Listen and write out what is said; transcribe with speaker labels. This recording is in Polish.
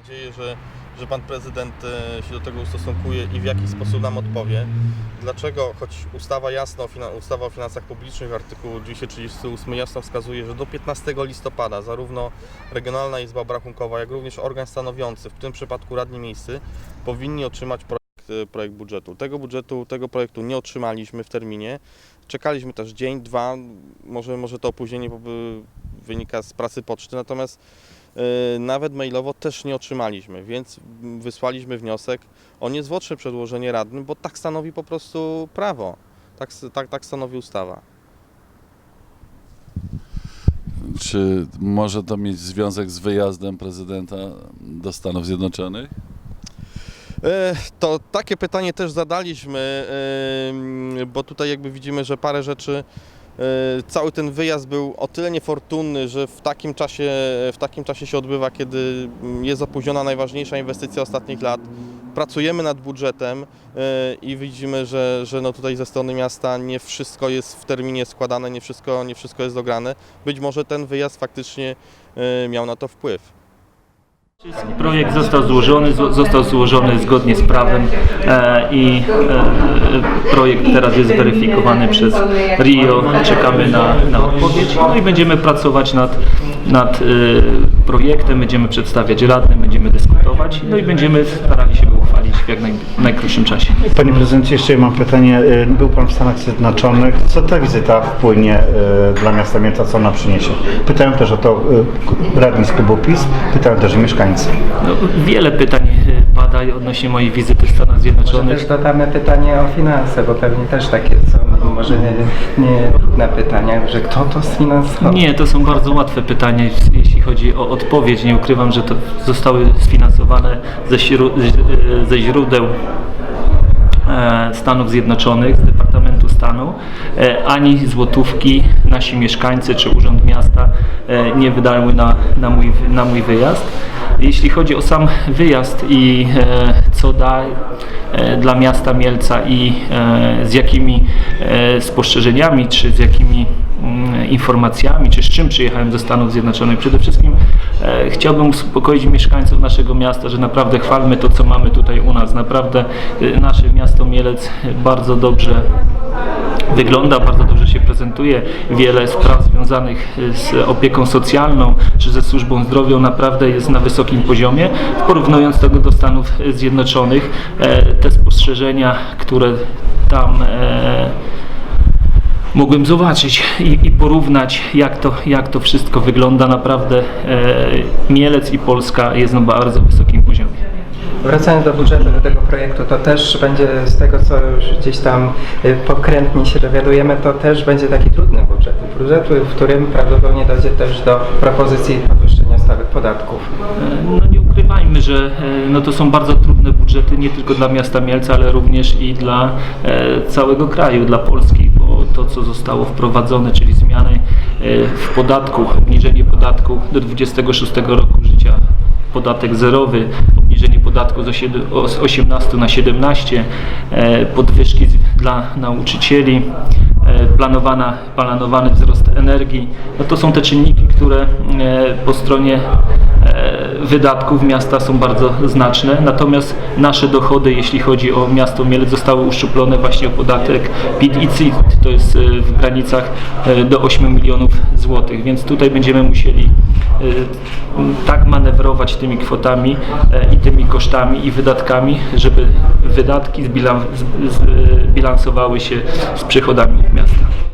Speaker 1: nadzieję, że, że pan prezydent e, się do tego ustosunkuje i w jakiś sposób nam odpowie. Dlaczego, choć ustawa jasno, ustawa o finansach publicznych, artykuł 238 jasno wskazuje, że do 15 listopada zarówno Regionalna Izba Obrachunkowa, jak również organ stanowiący, w tym przypadku radni miejscy, powinni otrzymać projekt, e, projekt budżetu. Tego budżetu, tego projektu nie otrzymaliśmy w terminie. Czekaliśmy też dzień, dwa, może, może to opóźnienie wynika z pracy poczty, natomiast nawet mailowo też nie otrzymaliśmy, więc wysłaliśmy wniosek o niezwłoczne przedłożenie radnym, bo tak stanowi po prostu prawo, tak, tak, tak stanowi ustawa.
Speaker 2: Czy może to mieć związek z wyjazdem prezydenta do Stanów Zjednoczonych?
Speaker 1: E, To takie pytanie też zadaliśmy, em, bo tutaj jakby widzimy, że parę rzeczy, e, cały ten wyjazd był o tyle niefortunny, że w takim czasie, w takim czasie się odbywa, kiedy jest opóźniona najważniejsza inwestycja ostatnich lat. Pracujemy nad budżetem e, i widzimy, że, że no tutaj ze strony miasta nie wszystko jest w terminie składane, nie wszystko, nie wszystko jest dograne. Być może ten wyjazd faktycznie e, miał na to wpływ.
Speaker 3: Projekt został złożony, zo- został złożony zgodnie z prawem e, i e, projekt teraz jest weryfikowany przez RIO. Czekamy na, na odpowiedź no i będziemy pracować nad, nad e, projektem, będziemy przedstawiać radnym, będziemy dyskutować no i będziemy w najkrótszym czasie.
Speaker 4: Panie prezydencie, jeszcze mam pytanie. Y, Był pan w Stanach Zjednoczonych. Co ta wizyta wpłynie y, dla miasta Mielca, co ona przyniesie? Pytają też o to y, radni z klubu PiS, pytają też i mieszkańcy.
Speaker 3: No, wiele pytań pada odnośnie mojej wizyty w Stanach
Speaker 5: Może
Speaker 3: Zjednoczonych.
Speaker 5: też dodamy pytanie o finanse, bo pewnie też takie są, może nie, nie na pytania, że kto to sfinansował?
Speaker 3: Nie, to są bardzo łatwe pytania, jeśli chodzi o odpowiedź. Nie ukrywam, że to zostały sfinansowane ze, z- ze źródeł e, Stanów Zjednoczonych, z Departamentu Stanu, e, ani złotówki nasi mieszkańcy czy Urząd Miasta e, nie wydały na, na, mój, na mój wyjazd. Jeśli chodzi o sam wyjazd i e, co da e, dla miasta Mielca i e, z jakimi e, spostrzeżeniami, czy z jakimi informacjami, czy z czym przyjechałem do Stanów Zjednoczonych. Przede wszystkim e, chciałbym uspokoić mieszkańców naszego miasta, że naprawdę chwalmy to, co mamy tutaj u nas. Naprawdę e, nasze miasto Mielec bardzo dobrze wygląda, bardzo dobrze się prezentuje. Wiele spraw związanych e, z opieką socjalną czy ze służbą zdrowia naprawdę jest na wysokim poziomie. Porównując tego do Stanów Zjednoczonych, e, te spostrzeżenia, które tam e, mogłem zobaczyć i, i porównać, jak to, jak to wszystko wygląda. Naprawdę e, Mielec i Polska jest na bardzo wysokim poziomie.
Speaker 5: Wracając do budżetu, do tego projektu, to też będzie z tego, co już gdzieś tam y, pokrętnie się dowiadujemy, to też będzie taki trudny budżet. Budżet, w którym prawdopodobnie dojdzie też do propozycji podwyższenia stawek podatków.
Speaker 3: E, No nie ukrywajmy, że e, no to są bardzo trudne budżety nie tylko dla miasta Mielca, ale również i dla e, całego kraju, dla Polski, to co zostało wprowadzone, czyli zmiany e, w podatku, obniżenie podatku do 26 roku życia, podatek zerowy, obniżenie podatku z osied- o- z 18 na 17, e, podwyżki dla nauczycieli, e, planowana, planowany wzrost energii. No to są te czynniki, które po stronie wydatków miasta są bardzo znaczne, natomiast nasze dochody, jeśli chodzi o miasto Mielec, zostały uszczuplone właśnie o podatek PIT i CIT, to jest e, w granicach e, do 8 milionów złotych, więc tutaj będziemy musieli e, tak manewrować tymi kwotami i tymi kosztami i wydatkami, żeby wydatki zbilan- z- z- bilansowały się z przychodami miasta.